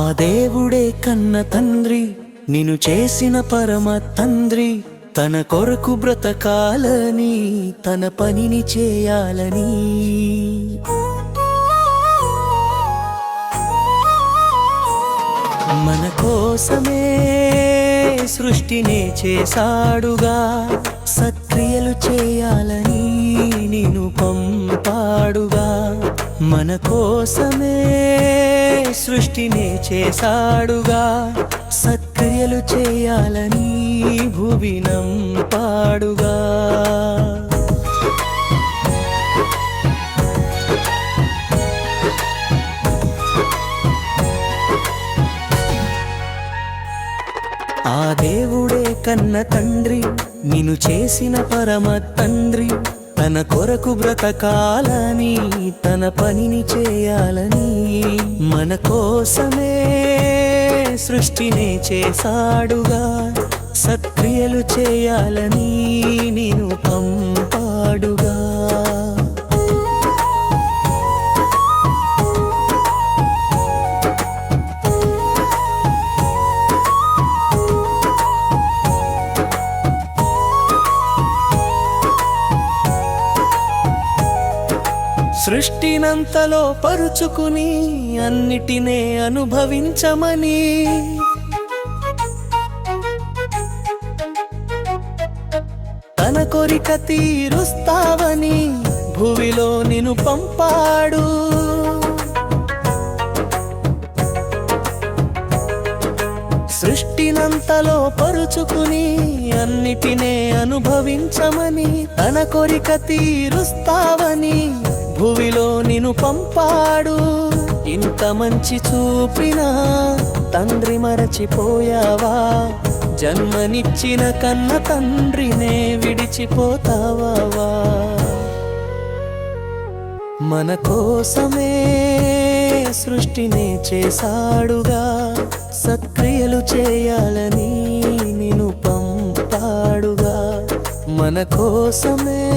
ఆ దేవుడే కన్న తండ్రి నిను చేసిన పరమ తండ్రి. తన కొరకు బ్రతకాలని తన పనిని చేయాలని. మన కోసమే సృష్టినే చేశాడుగా సత్క్రియలు చేయాలని నిన్ను పంపాడుగా. మన కోసమే సృష్టినే చేశాడుగా. సత్క్రియలు చేయాలని భువినం పాడుగా. ఆ దేవుడే కన్న తండ్రి నిను చేసిన పరమ తండ్రి. తన కొరకు బ్రతకాలని తన పనిని చేయాలని మన కోసమే సృష్టినే చేశాడుగా. సత్క్రియలు చేయాలని నేను పంపాడుగా సృష్టినంతలో పరుచుకుని అన్నిటినే అనుభవించమని. తన కోరిక తీరుస్తావని భూమిలో నిన్ను పంపాడు. సృష్టినంతలో పరుచుకుని అన్నిటినే అనుభవించమని తన కోరిక తీరుస్తావని భూమిలో నిను పంపాడు. ఇంత మంచి చూపినా తండ్రి మరచిపోయావా? జన్మనిచ్చిన కన్న తండ్రినే విడిచిపోతావా? మన కోసమే సృష్టిని చేశాడుగా. సత్క్రియలు చేయాలని నిన్ను పంపాడుగా. మన కోసమే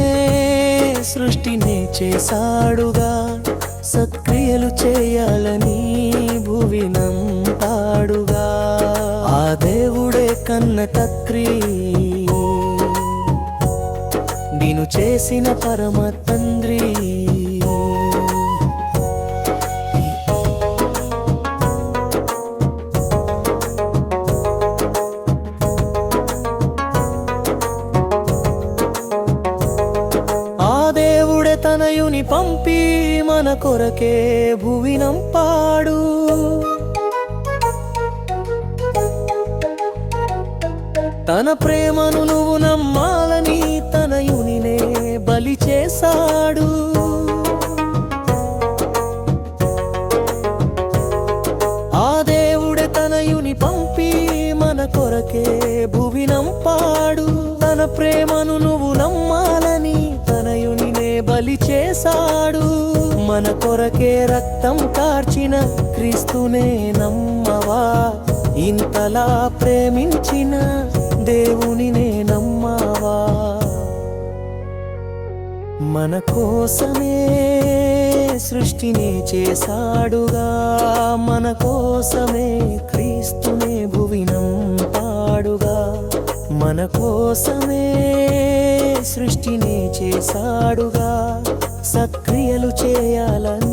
సృష్టిని చేశాడుగా. సత్క్రియలు చేయాలని భువినం తాడుగా ఆ దేవుడే కన్న తక్రీ నేను చేసిన పరమ తండ్రి. తనయుని పంపి మన కొరకే భువినంపాడు తన ప్రేమను నువ్వు నమ్మాలని తనయునినే బలి చేశాడు. ఆ దేవుడే తనయుని పంపి మన కొరకే భువినంపాడు తన ప్రేమను నువ్వు నమ్మా బలి చేశాడు. మన కొరకే రక్తం కార్చిన క్రీస్తునే నమ్మవా? ఇంతలా ప్రేమించిన దేవునినే నమ్మవా? మన కోసమే సృష్టిని చేశాడుగా. మన కోసమే క్రీస్తునే భువినం పాడుగా. మన కోసమే సృష్టిని చేశాడుగా సక్రియలు చేయాలని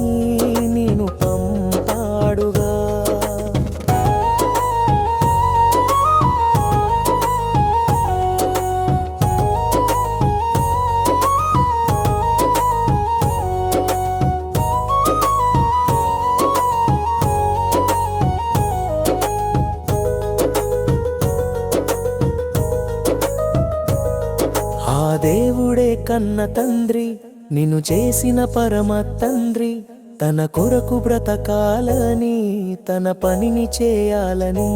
దేవుడే కన్న తండ్రి నిన్ను చేసిన పరమ తండ్రి. తన కొరకు బ్రతకాలని తన పనిని చేయాలని.